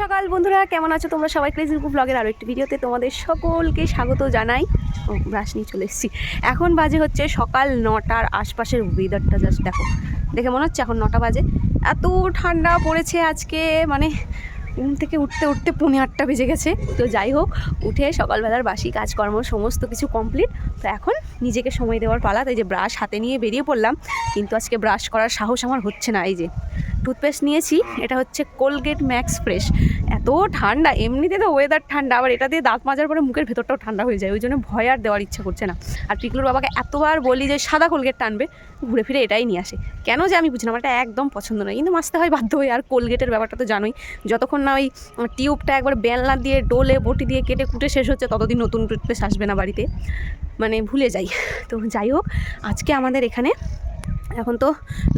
সকাল, বন্ধুরা। কেমন আছো তোমরা সবাই? ক্রেজি রূপ ব্লগের আরও একটি ভিডিওতে তোমাদের সকলকে স্বাগত জানাই। ও ব্রাশ নিয়ে চলে এসেছি। এখন বাজে হচ্ছে সকাল নটার আশপাশের ওয়েদারটা জাস্ট দেখো। দেখে মনে হচ্ছে এখন নটা বাজে। এত ঠান্ডা পড়েছে আজকে মানে ঘুম থেকে উঠতে উঠতে পৌনে আটটা বেজে গেছে। তো যাই হোক, উঠে সকালবেলার বাসি কাজকর্ম, সমস্ত কিছু কমপ্লিট তো এখন নিজেকে সময় দেওয়ার পালা। তাই যে ব্রাশ হাতে নিয়ে বেরিয়ে পড়লাম। কিন্তু আজকে ব্রাশ করার সাহস আমার হচ্ছে না। এই যে টুথপেস্ট নিয়েছি, এটা হচ্ছে কোলগেট ম্যাক্স ফ্রেশ এত ঠান্ডা, এমনিতে তো ওয়েদার ঠান্ডা, আবার এটা দিয়ে দাঁত মাজার পরে মুখের ভেতরটাও ঠান্ডা হয়ে যায়, ওই জন্য ভয় আর দেওয়ার ইচ্ছা করছে না। আর পিকলুর বাবাকে এতবার বলি যে, সাদা কোলগেট টানবে, ঘুরে ফিরে এটাই নিয়ে আসে। কেন যে আমি বুঝি না আমার এটা একদম পছন্দ নয়, কিন্তু মাসতে হয় বাধ্য হয়ে, আর কোলগেটের ব্যাপারটা তো জানোই। যতক্ষণ না ওই টিউবটা একবার বেলনা দিয়ে, ডোলে, বটি দিয়ে কেটে কুটে শেষ হচ্ছে, ততদিন নতুন টুথপেস্ট আসবে না বাড়িতে। মানে ভুলে যাই। তো যাই হোক, আজকে আমাদের এখানে এখন তো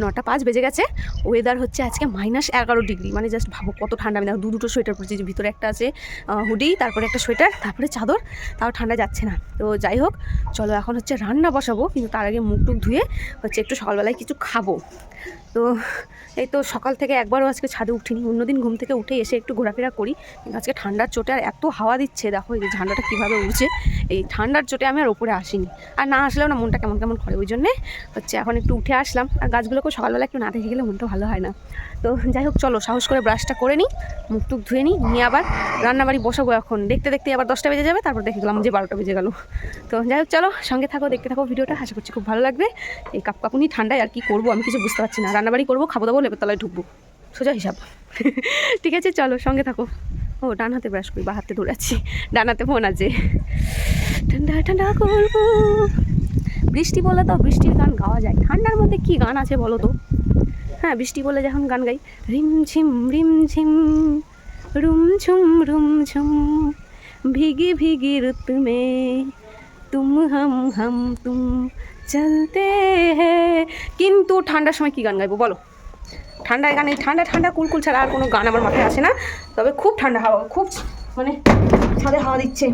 নটা পাঁচ বেজে গেছে। ওয়েদার হচ্ছে আজকে মাইনাস এগারো ডিগ্রি মানে জাস্ট ভাবো কত ঠান্ডা। আমি দু দুটো সোয়েটার পরছি, যে ভিতরে একটা আছে হুডি তারপরে একটা সোয়েটার তারপরে চাদর, তাও ঠান্ডা যাচ্ছে না। তো যাই হোক, চলো এখন হচ্ছে রান্না বসাবো, কিন্তু তার আগে মুখ টুক ধুয়ে হচ্ছে একটু সকালবেলায় কিছু খাব। তো এই তো সকাল থেকে একবারও আজকে ছাদে উঠিনি। অন্যদিন ঘুম থেকে উঠে এসে একটু ঘোরাফেরা করি। আজকে ঠান্ডার চোটে আর এত হাওয়া দিচ্ছে, দেখো এই যে ঝান্ডাটা কীভাবে উঠছে এই ঠান্ডার চোটে আমি আর ওপরে আসিনি। আর না আসলেও না মনটা কেমন কেমন করে, ওই জন্যে হচ্ছে এখন একটু উঠে আসলাম। আর গাছগুলোকেও সকালবেলা একটু না দেখে গেলে মনটা ভালো হয় না। তো যাই হোক, চলো সাহস করে ব্রাশটা করে নিই, মুখ টুক ধুয়ে নিই, নিয়ে আবার রান্নাবাড়ি বসাবো এখন। দেখতে দেখতে আবার দশটা বেজে যাবে, তারপর দেখে গেলাম যে বারোটা বেজে গেল। তো যাই হোক, চলো সঙ্গে থাকো, দেখতে থাকো ভিডিওটা। আশা করছি খুব ভালো লাগবে। এই কাপ কাপুনি ঠান্ডায় আর কি করব আমি কিছু বুঝতে পারছি পাচ্ছি না। রান্নাবাড়ি করব, খাব দাবো লেপের তলায় ঢুকবো। সোজা হিসাব। ঠিক আছে, চলো, সঙ্গে থাকো। ও, ডান হাতে ব্রাশ করি, বা হাতে দৌড়াচ্ছি ডান হাতে ফোন আছে। ঠান্ডা ঠান্ডা করব। বৃষ্টি বলে তো বৃষ্টির গান গাওয়া যায়। ঠান্ডার মধ্যে কি গান আছে বলো তো? হ্যাঁ বৃষ্টি বলে যখন গান গাই রিমঝিম রিমঝিম রুমঝুম রুমঝুম ভিগি ভিগি রুতমে তুম হাম হাম তুম চলতে হ্যাঁ। কিন্তু ঠান্ডার সময় কি গান গাইবো বলো? ঠান্ডায় গানে ঠান্ডা ঠান্ডা কুলকুল ছাড়া আর কোনো গান আমার মাথায় আসে না। তবে খুব ঠান্ডা হাওয়া, খুব মানে ছাদে হাওয়া দিচ্ছে।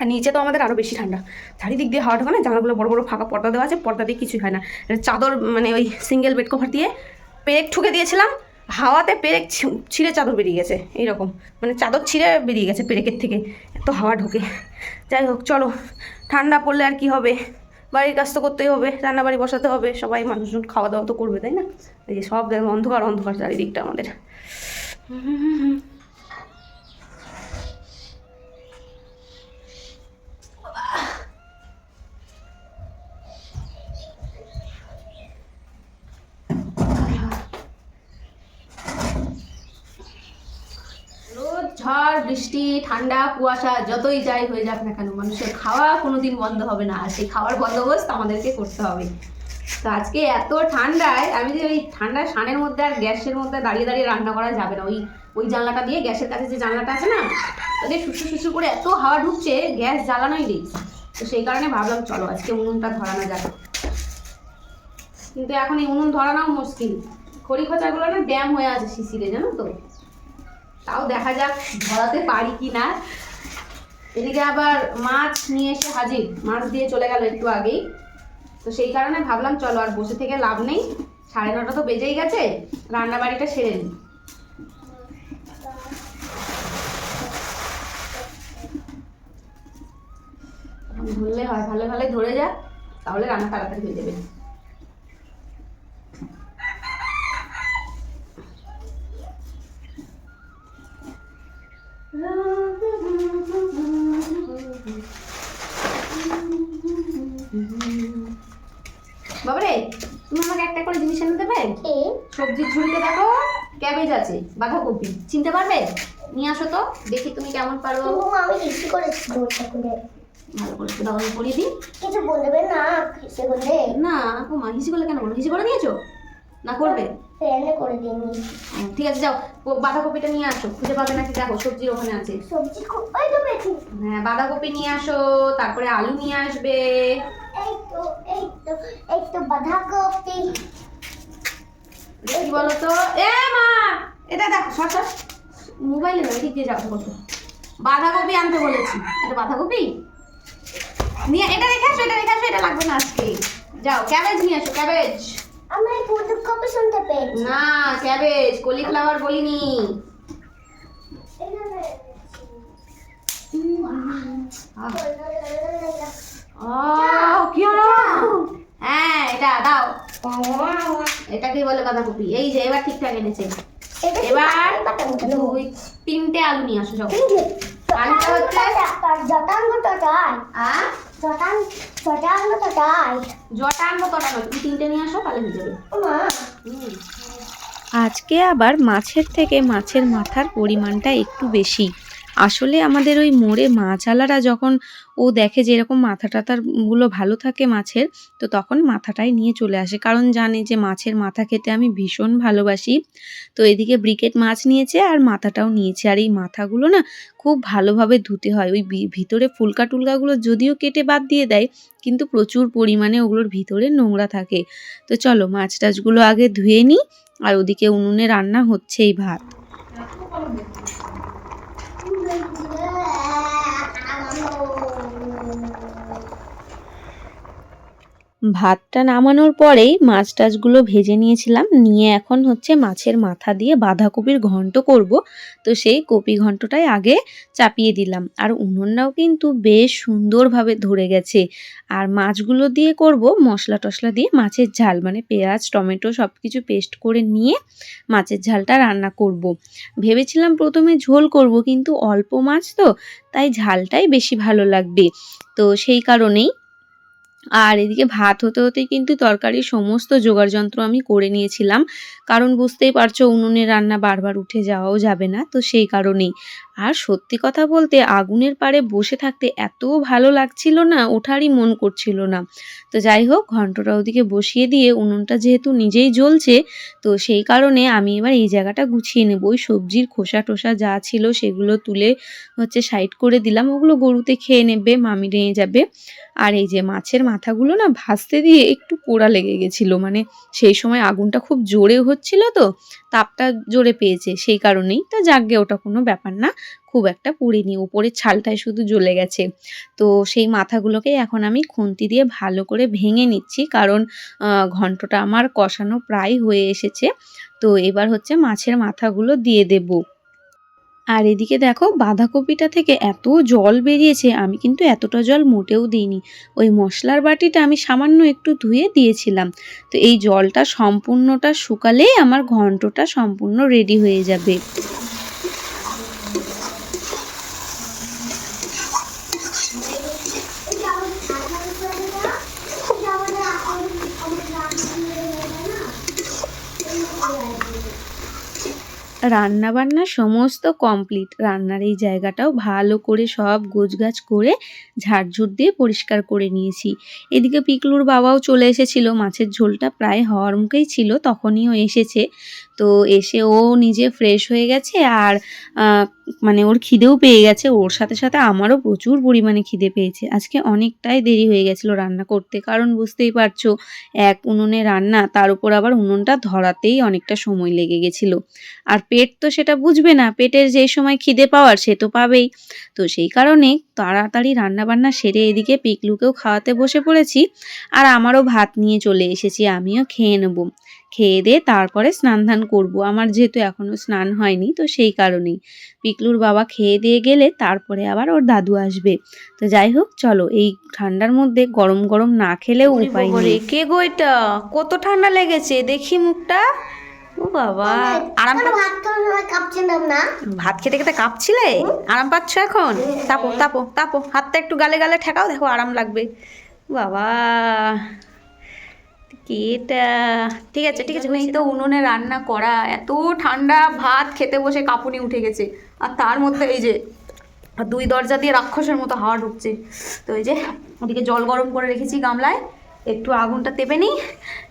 আর নিচে তো আমাদের আরও বেশি ঠান্ডা। চারিদিক দিয়ে হাওয়া ঢোকে না জানলাগুলো বড় বড় ফাঁকা পর্দা দেওয়া আছে, পর্দা দিয়ে কিছুই হয় না। চাদর মানে ওই সিঙ্গেল বেড কভার দিয়ে পেরেক ঠুকে দিয়েছিলাম, হাওয়াতে পেরেক ছিঁড়ে চাদর বেরিয়ে গেছে, এইরকম। মানে চাদর ছিঁড়ে বেরিয়ে গেছে পেরেকের থেকে, এত হাওয়া ঢোকে। যাই হোক, চলো, ঠান্ডা পড়লে আর কি হবে? বাড়ির কাজ তো করতেই হবে রান্না বাড়ি বসাতে হবে, সবাই মানুষজন খাওয়া দাওয়া তো করবে, তাই না? এই যে সব অন্ধকার অন্ধকার চারিদিকটা আমাদের। ঝড়, বৃষ্টি, ঠান্ডা, কুয়াশা, যতই যাই হয়ে যাক না কেন, মানুষের খাওয়া কোনোদিন বন্ধ হবে না। আর সেই খাওয়ার বন্দোবস্ত আমাদেরকে করতে হবে। তো আজকে এত ঠান্ডায়, আমি যে ওই ঠান্ডা সানের মধ্যে আর গ্যাসের মধ্যে দাঁড়িয়ে দাঁড়িয়ে রান্না করা যাবে না। ওই ওই জানলাটা দিয়ে গ্যাসের কাছে যে জানলাটা আছে না তাদের শুশু শুশু করে এত হাওয়া ঢুকছে, গ্যাস জ্বালানোই নেই। তো সেই কারণে ভাবলাম, চলো আজকে উনুনটা ধরানো যাক। কিন্তু এখন এই উনুন ধরানোও মুশকিল। খড়ি খোঁচাগুলো না ড্যাম হয়ে আছে শিশিরে, জানো তো? তাও দেখা যাক ধরাতে পারি কি না এদিকে আবার মাছ নিয়ে এসে হাজির। মাছ দিয়ে চলে গেল একটু আগেই। তো সেই কারণে ভাবলাম, চলো আর বসে থেকে লাভ নেই। সাড়ে নটা তো বেজেই গেছে, রান্না বাড়িটা সেরে নিই ধরলে হয় ভালো ভালো ধরে যা, তাহলে রান্না তাড়াতাড়ি হয়ে যাবে। বাবারে তুমি আমাকে একটা করে জিনিস এনে দেবে? সবজির ঝুড়িতে দেখো ক্যাবেজ আছে বাঁধাকপি। চিনতে পারবে? নিয়ে আসো তো দেখি তুমি কেমন পারো। আমি হিসি করেছি ভালো করে দাও আমি করিয়ে দিই। কিছু বলবে না হিসে করলে? না মা হিসি করলে কেন বলো? হিসি করে দিয়েছ? না করবে? ফ্যানে করে দিইনি ও, ঠিক আছে যাও। বাঁধাকপিটা নিয়ে আসো খুঁজে পাবে নাকি? দেখো সবজির ওখানে আছে। সবজি খুব ওই তো পেয়েছি। হ্যাঁ বাঁধাকপি নিয়ে আসো তারপরে আলু নিয়ে আসবে। এই তো এই তো এই তো বাঁধাকপি। কি বলো তো এ মা! এটা দেখো সর সর। মোবাইলে না এদিক দিয়ে যাও কত বাঁধাকপি আনতে বলেছি। এটা বাঁধাকপি? নিয়ে এটা রেখে আসো এটা রেখে আসো এটা লাগবে না আজকে। যাও ক্যাবেজ নিয়ে আসো ক্যাবেজ। আমি কুতুক কপি শুনতে পেয়েছি না ক্যাবেজ কলিফ্লাওয়ার বলিনি কি হ্যাঁ এটা দাও এটাকে বলে কপি এই যে এবার ঠিকঠাক এনেছে এবার দুই তিনটে আলু নিয়ে আসো সব আলুটা হচ্ছে জটান তুমি তিনটে নিয়ে আসো তাহলে হয়ে যাবে। আজকে আবার মাছের থেকে মাছের মাথার পরিমাণটা একটু বেশি। আসলে আমাদের ওই মোড়ে মাছ আলারা যখন ও দেখে যে এরকম মাথা গুলো ভালো থাকে মাছের, তো তখন মাথাটাই নিয়ে চলে আসে। কারণ জানে যে মাছের মাথা খেতে আমি ভীষণ ভালোবাসি। তো এদিকে ব্রিকেট মাছ নিয়েছে আর মাথাটাও নিয়েছে। আর এই মাথাগুলো না খুব ভালোভাবে ধুতে হয়। ওই ভিতরে ফুলকা টুলকাগুলো যদিও কেটে বাদ দিয়ে দেয়, কিন্তু প্রচুর পরিমাণে ওগুলোর ভিতরে নোংরা থাকে। তো চলো মাছ টাছগুলো আগে ধুয়ে নিই, আর ওদিকে উনুনে রান্না হচ্ছে এই ভাত। ভাতটা নামানোর পরেই মাছ টাছগুলো ভেজে নিয়েছিলাম। নিয়ে এখন হচ্ছে মাছের মাথা দিয়ে বাঁধাকপির ঘন্ট করব। তো সেই কপি ঘন্টটাই আগে চাপিয়ে দিলাম। আর উনুনটাও কিন্তু বেশ সুন্দরভাবে ধরে গেছে। আর মাছগুলো দিয়ে করব মশলা টশলা দিয়ে মাছের ঝাল। মানে পেঁয়াজ, টমেটো সব কিছু পেস্ট করে নিয়ে মাছের ঝালটা রান্না করব। ভেবেছিলাম প্রথমে ঝোল করব, কিন্তু অল্প মাছ তো, তাই ঝালটাই বেশি ভালো লাগবে। তো সেই কারণেই আর এদিকে ভাত হতে হতেই কিন্তু তরকারির সমস্ত জোগাড় যন্ত্র আমি করে নিয়েছিলাম। কারণ বুঝতেই পারছ, উনুনে রান্না বারবার উঠে যাওয়াও যাবে না, তো সেই কারণেই। আর সত্যি কথা বলতে, আগুনের পাড়ে বসে থাকতে এত ভালো লাগছিল না, ওঠারই মন করছিল না। তো যাই হোক, ঘন্টটা ওদিকে বসিয়ে দিয়ে উনুনটা যেহেতু নিজেই জ্বলছে, তো সেই কারণে আমি এবার এই জায়গাটা গুছিয়ে নেব। ওই সবজির খোসা টোসা যা ছিল সেগুলো তুলে হচ্ছে সাইড করে দিলাম। ওগুলো গরুতে খেয়ে নেবে, মামি নিয়ে যাবে। আর এই যে মাছের মাথাগুলো না ভাজতে দিয়ে একটু পোড়া লেগে গেছিল। মানে সেই সময় আগুনটা খুব জোরে হচ্ছিল তো, তাপটা জোরে পেয়েছে, সেই কারণেই তা যাকগে, ওটা কোনো ব্যাপার না, খুব একটা পুড়িনি, ওপরের ছালটাই শুধু জ্বলে গেছে। তো সেই মাথাগুলোকে এখন আমি খুন্তি দিয়ে ভালো করে ভেঙে নিচ্ছি, কারণ ঘন্টটা আমার কষানো প্রায় হয়ে এসেছে। তো এবার হচ্ছে মাছের মাথাগুলো দিয়ে দেবো। আর এদিকে দেখো বাঁধাকপিটা থেকে এত জল বেরিয়েছে, আমি কিন্তু এতটা জল মোটেও দিইনি। ওই মশলার বাটিটা আমি সামান্য একটু ধুয়ে দিয়েছিলাম। তো এই জলটা সম্পূর্ণটা শুকালেই আমার ঘন্টটা সম্পূর্ণ রেডি হয়ে যাবে। রান্না বান্না সমস্ত কমপ্লিট রান্নার এই জায়গাটাও ভালো করে সব গোছগাছ করে ঝাড়ঝুট দিয়ে পরিষ্কার করে নিয়েছি। এদিকে পিকলুর বাবাও চলে এসেছিল, মাছের ঝোলটা প্রায় হওয়ার মুখেই ছিল, তখনই ও এসেছে। তো এসে ও নিজে ফ্রেশ হয়ে গেছে আর মানে ওর খিদেও পেয়ে গেছে। ওর সাথে সাথে আমারও প্রচুর পরিমাণে খিদে পেয়েছে। আজকে অনেকটাই দেরি হয়ে গেছিল রান্না করতে। কারণ বুঝতেই পারছ, এক উনুনে রান্না, তার উপর আবার উনুনটা ধরাতেই অনেকটা সময় লেগে গেছিল। আর পেট তো সেটা বুঝবে না, পেটের যে সময় খিদে পাওয়ার সে তো পাবেই। তো সেই কারণে তাড়াতাড়ি রান্না বান্না সেরে এদিকে পিকলুকেও খাওয়াতে বসে পড়েছি। আর আমারও ভাত নিয়ে চলে এসেছি, আমিও খেয়ে নেব। খেয়ে দিয়ে তারপরে স্নান ধান করব। আমার যেহেতু এখনও স্নান হয়নি তো সেই কারণেই। পিকলুর বাবা খেয়ে দিয়ে গেলে তারপরে আবার ওর দাদু আসবে। তো যাই হোক চলো এই ঠান্ডার মধ্যে গরম গরম না খেলেও উপায় নেই। কে গো এটা? কত ঠান্ডা লেগেছে দেখি মুখটা। ও বাবা। আরাম ভাত না। খেতে খেতে কাঁপছিলে? আরাম পাচ্ছ এখন? তাপো তাপো তাপো। হাতটা একটু গালে গালে ঠেকাও দেখো আরাম লাগবে। বাবা। কি এটা ঠিক আছে ঠিক আছে এই তো উনুনে রান্না করা। এত ঠান্ডা ভাত খেতে বসে কাঁপুনি উঠে গেছে। আর তার মধ্যে এই যে দুই দরজা দিয়ে রাক্ষসের মতো হাওয়া ঢুকছে। তো এই যে ওদিকে জল গরম করে রেখেছি গামলায়। একটু আগুনটা তেপে নিই।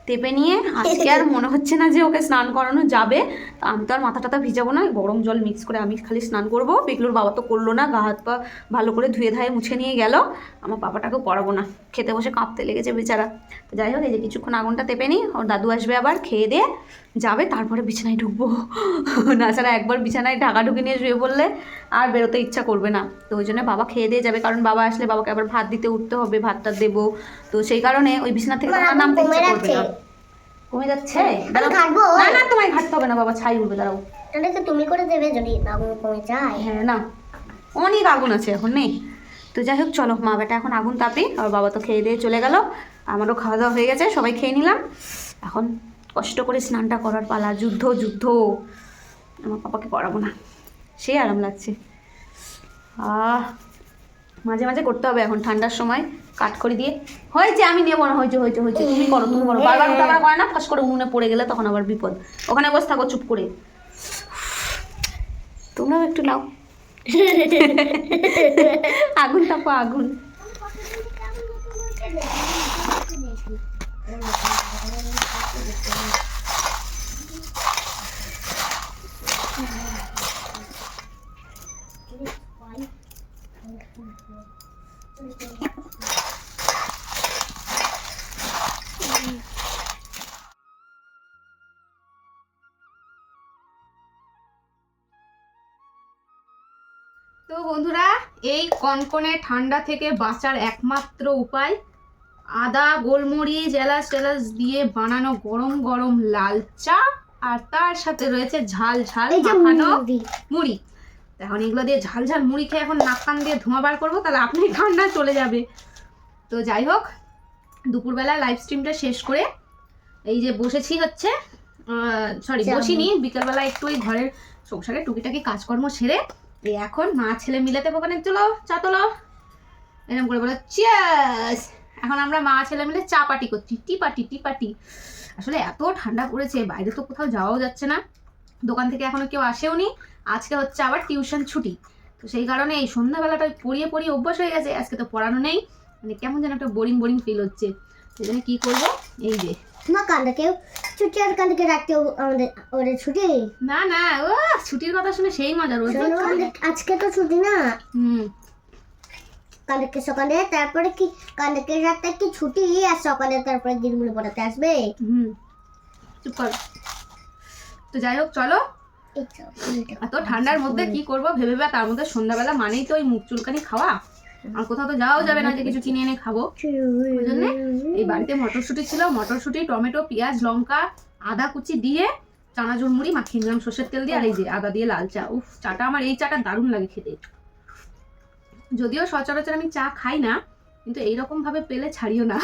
তেপে নিয়ে আজকে আর মনে হচ্ছে না যে ওকে স্নান করানো যাবে। তা আমি তো আর মাথা টাথা ভিজাবো না গরম জল মিক্স করে আমি খালি স্নান করব। পিকলুর বাবা তো করল না গা হাত পা ভালো করে ধুয়ে ধায়ে মুছে নিয়ে গেল। আমার বাবাটাকেও করাবো না। খেতে বসে কাঁপতে লেগেছে বেচারা। তো যাই হোক এই যে কিছুক্ষণ আগুনটা তেপে নিই ওর দাদু আসবে আবার খেয়ে দিয়ে যাবে তারপরে বিছানায় ঢুকবো। তাছাড়া একবার বিছানায় ঢাকা ঢুকে নিয়ে শুয়ে পড়লে আর বেরোতে ইচ্ছা করবে না। তো ওই জন্য বাবা খেয়ে দিয়ে যাবে কারণ বাবা আসলে বাবাকে আবার ভাত দিতে উঠতে হবে ভাতটা দেবো। তো সেই কারণে ওই বিছানা থেকে আমার নামতে কমে ইচ্ছা করবে যাচ্ছে। না কমে যাচ্ছে? না না তোমায় ঘাটতে হবে না বাবা ছাই উঠবে দাঁড়াও। তুমি করে দেবে যদি আগুন কমে যায়। হ্যাঁ না। অনেক আগুন আছে এখন নেই? তো যাই হোক, চলো, মা বেটা এখন আগুন তাপি, আর বাবা তো খেয়ে দিয়ে চলে গেল। আমারও খাওয়া দাওয়া হয়ে গেছে, সবাই খেয়ে নিলাম। এখন কষ্ট করে স্নানটা করার পালা, যুদ্ধ যুদ্ধ। আমার পাপাকে করাবো না, সে আরাম লাগছে। আহ, মাঝে মাঝে করতে হবে এখন, ঠান্ডার সময় কাঠখড়ি দিয়ে। হয়েছে, আমি নেব না, হয়েছে হয়েছে হয়েছে, তুমি করো তুমি করো। বারবার আবার করে না, ফাঁস করে উনুনে পড়ে গেলে তখন আবার বিপদ। ওখানে বসে থাকো, চুপ করে। তোমরাও একটু নাও। আগুন তাপো আগুন। তো বন্ধুরা এই কনকনে ঠান্ডা থেকে বাঁচার একমাত্র উপায় আদা গোলমরিচ এলাচ টেলাচ দিয়ে বানানো গরম গরম লাল চা আর তার সাথে রয়েছে ঝাল ঝাল মাখানো মুড়ি। মুড়ি। এখন এগুলো দিয়ে ঝাল ঝাল মুড়ি খেয়ে এখন নাক কান দিয়ে ধোঁয়া বার করব তাহলে আপনি ঠান্ডা চলে যাবে। তো যাই হোক দুপুরবেলা লাইভ স্ট্রিমটা শেষ করে এই যে বসেছি হচ্ছে সরি বসিনি বিকেলবেলা একটু ওই ঘরের সংসারে টুকিটাকি কাজকর্ম সেরে এখন মা ছেলে মিলাতে ওখানে চলো, চা তোলো। এরকম করে বলে চিয়াস এখন আমরা মা ছেলে মিলে চা পাটি করছি। টি পাটি টি পাটি আসলে এত ঠান্ডা পড়েছে, বাইরে তো কোথাও যাওয়াও যাচ্ছে না। দোকান থেকে এখনও কেউ আসেও নি। আজকে হচ্ছে আবার টিউশন ছুটি। তো সেই কারণে এই সন্ধ্যাবেলাটা পড়িয়ে পড়িয়ে অভ্যাস হয়ে গেছে, আজকে তো পড়ানো নেই। মানে কেমন যেন একটা বোরিং বোরিং ফিল হচ্ছে। সেই জন্য কী করব? এই যে কান্দাকেও ছুটি আর কান্দাকে রাখতেও আমাদের ওদের ছুটি না না ও ছুটির কথা শুনে সেই মজা রোজ আজকে তো ছুটি। না হুম। কান্দাকে সকালে তারপরে কি কান্দাকে রাতে কি ছুটি আর সকালে তারপরে দিনগুলো পড়াতে আসবে হুম। চুপ কর। তো যাই হোক চলো। এত ঠান্ডার মধ্যে কি করব ভেবে তার মধ্যে সন্ধ্যাবেলা মানেই তো ওই মুখ চুলকানি খাওয়া। আর কোথাও তো যাওয়াও যাবে না যে কিছু কিনে এনে খাব। ওই জন্যে এই বাড়িতে মটরশুঁটি ছিল। মটরশুঁটি টমেটো পেঁয়াজ লঙ্কা আদা কুচি দিয়ে চানাচুর মুড়ি মাখিয়ে নিলাম সর্ষের তেল দিয়ে। আর এই যে আদা দিয়ে লাল চা উফ চাটা আমার এই চাটা দারুণ লাগে খেতে। যদিও সচরাচর আমি চা খাই না কিন্তু এইরকম ভাবে পেলে ছাড়িও না।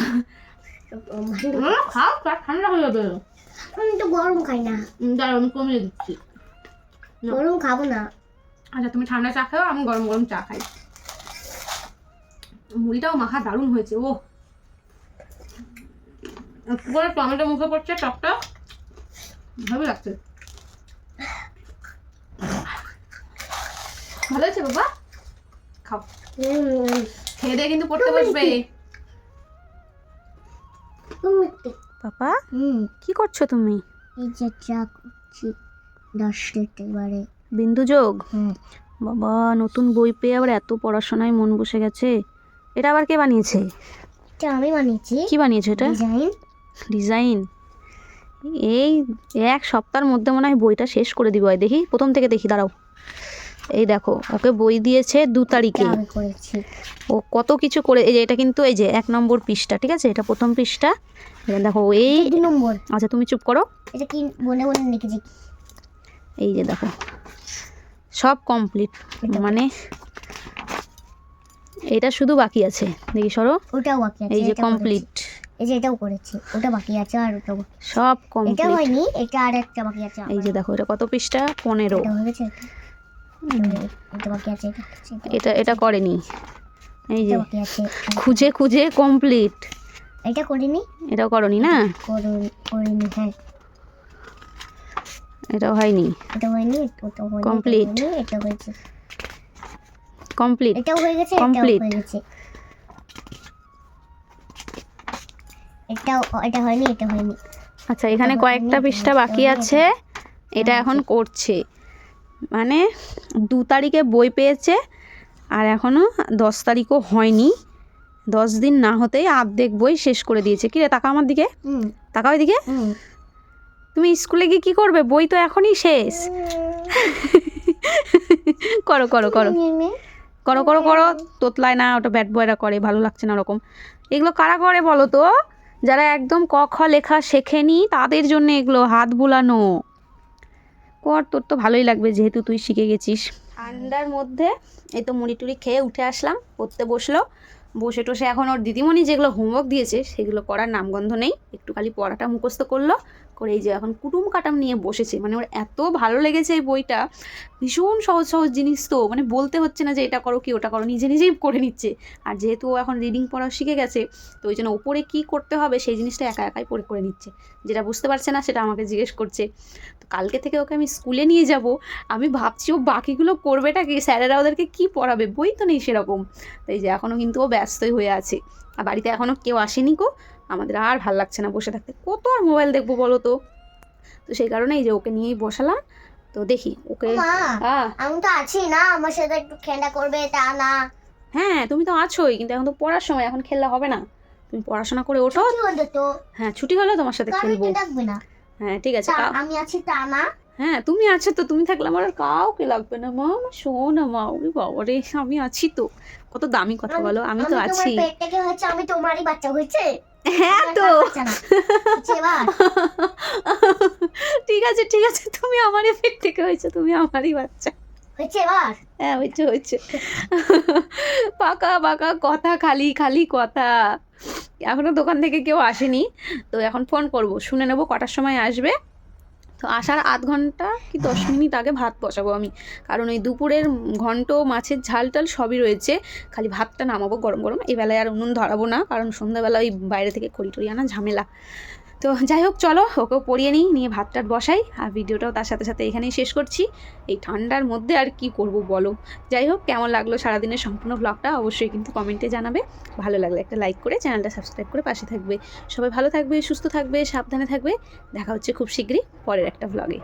খাও চা ঠান্ডা হয়ে যাবে। আমি তো গরম খাই না। দাঁড়াও আমি কমিয়ে দিচ্ছি। গরম খাব না। আচ্ছা তুমি ঠান্ডা চা খাও আমি গরম গরম চা খাই। মুড়িটাও মাখা দারুণ হয়েছে ও করে টমেটো মুখে পড়ছে টকটক ভালো লাগছে। ভালো হয়েছে বাবা? খাও। খেয়ে দিয়ে কিন্তু পড়তে বসবে। পাপা হুম। কি করছ তুমি? বিন্দু যোগ? হুম। বাবা নতুন বই পেয়ে আবার এত পড়াশোনায় মন বসে গেছে। এটা আবার কে বানিয়েছে? এটা আমি বানিয়েছি। কি বানিয়েছে এটা? ডিজাইন। ডিজাইন? এই এক সপ্তাহের মধ্যে মনে হয় বইটা শেষ করে দিব। দেখি প্রথম থেকে দেখি দাঁড়াও। এই দেখো ওকে বই দিয়েছে দু তারিখে। ও কত কিছু করে এই যে এটা কিন্তু এই যে এক নম্বর পৃষ্ঠা ঠিক আছে? এটা প্রথম পৃষ্ঠা। দেখো এই নম্বর। আচ্ছা তুমি চুপ করো। এটা কি বলে বলে লিখেছি। এই যে দেখো সব কমপ্লিট মানে এটা শুধু বাকি আছে। দেখি সরো। ওটাও বাকি আছে এই যে কমপ্লিট এই যে এটাও করেছি ওটা বাকি আছে আর বাকি সব এটা হয়নি এটা আর একটা বাকি আছে এই যে দেখো এটা কত পৃষ্ঠা? পনেরো। এটা হয়ে গেছে এটা। বাকি আছে এটা এটা- করেনি। এই যে বাকি আছে খুঁজে খুঁজে কমপ্লিট এটা করিনি। এটাও করনি না? করুন করিনি হ্যাঁ। এটাও হয়নি। এটা হয়নি ওটা হয়নি এটা. হয়নি, এটা হয়েছে। কমপ্লিট এটাও হয়ে গেছে. হয়ে গেছে। এটাও এটা হয়নি এটা হয়নি। আচ্ছা এখানে কয়েকটা পৃষ্ঠা বাকি আছে। এটা এখন করছে। মানে দু তারিখে বই পেয়েছে আর এখনও দশ তারিখও হয়নি। দশ দিন না হতেই আর্ধেক বই শেষ করে দিয়েছে। কি রে তাকা আমার দিকে। তাকা ওইদিকে হুম। তুমি স্কুলে গিয়ে কি করবে? বই তো এখনই শেষ। করো করো করো। করো করো করো। তোতলায় না ওটা ব্যাট বয়রা করে ভালো লাগছে না ওরকম। এগুলো কারা করে বলো তো? যারা একদম ক খ লেখা শেখেনি তাদের জন্য এগুলো হাত বুলানো। কর তোর তো ভালোই লাগবে যেহেতু তুই শিখে গেছিস। ঠান্ডার মধ্যে এই তো মুড়ি টুড়ি খেয়ে উঠে আসলাম পড়তে বসল। বসে টসে এখন ওর দিদিমণি যেগুলো হোমওয়ার্ক দিয়েছে সেগুলো করার নামগন্ধ নেই একটু খালি পড়াটা মুখস্থ করল। করে এই যে এখন কুটুম কাটাম নিয়ে বসেছে। মানে ওর এত ভালো লেগেছে এই বইটা। ভীষণ সহজ সহজ জিনিস তো। মানে বলতে হচ্ছে না যে এটা করো কি, ওটা করো। নিজে নিজেই করে নিচ্ছে। আর যেহেতু ও এখন রিডিং পড়া শিখে গেছে, তো ওই জন্য ওপরে কী করতে হবে সেই জিনিসটা একা একাই পড়ে, করে নিচ্ছে। যেটা বুঝতে পারছে না, সেটা আমাকে জিজ্ঞেস করছে। তো কালকে থেকে ওকে আমি স্কুলে নিয়ে যাব। আমি ভাবছি ও বাকিগুলো করবেটা কি? স্যারেরা ওদেরকে কী পড়াবে? বই তো নেই সেরকম। তাই যে এখনও কিন্তু ও ব্যস্তই হয়ে আছে। আর বাড়িতে এখনও কেউ আসেনি কো আমাদের আর ভালো লাগছে না বসে থাকতে। কত আর মোবাইল দেখব বলো তো? তো সেই কারণে এই যে ওকে নিয়েই বসালাম। তো দেখি ওকে আমি তো আছি না আমার সাথে একটু খেলা করবে তা না। হ্যাঁ তুমি তো আছোই কিন্তু এখন তো পড়ার সময় এখন খেললে হবে না। তুমি পড়াশোনা করে ওঠো। হ্যাঁ ছুটি হলে তোমার সাথে খেলব। হ্যাঁ ঠিক আছে আমি আছি তা না। হ্যাঁ তুমি আছো তো তুমি থাকলে আমার আর কাউকে লাগবে না মা। আমার শোনো মা ওরে বাবা রে আমি আছি তো। কত দামি কথা বলো আমি তো আছি। আমি তোমারই বাচ্চা হয়েছে? হ্যাঁ তো। ঠিক আছে ঠিক আছে তুমি আমারই পেট থেকে হয়েছে তুমি আমারই বাচ্চা। হ্যাঁ হয়েছে হয়েছে। পাকা পাকা কথা খালি খালি কথা। এখনও দোকান থেকে কেউ আসেনি তো এখন ফোন করব শুনে নেব কটার সময় আসবে। তো আসার আধ ঘণ্টা কি দশ মিনিট আগে ভাত বসাবো আমি। কারণ ওই দুপুরের ঘন্ট, মাছের ঝাল টাল সবই রয়েছে। খালি ভাতটা নামাবো গরম গরম। এবেলায় আর উনুন ধরাবো না, কারণ সন্ধ্যাবেলা ওই বাইরে থেকে খড়ি টড়ি আনা ঝামেলা। তো যাই হোক, চলো ওকেও পড়িয়ে নিই, নিয়ে ভাত টাট বসাই, আর ভিডিওটাও তার সাথে সাথে এখানেই শেষ করছি। এই ঠান্ডার মধ্যে আর কি করব বলো? যাই হোক, কেমন লাগল সারাদিনের সম্পূর্ণ ব্লগটা অবশ্যই কিন্তু কমেন্টে জানাবে। ভালো লাগলে একটা লাইক করে চ্যানেলটা সাবস্ক্রাইব করে পাশে থাকবে। সবাই ভালো থাকবে, সুস্থ থাকবে, সাবধানে থাকবে। দেখা হচ্ছে খুব শীঘ্রই পরের একটা ব্লগে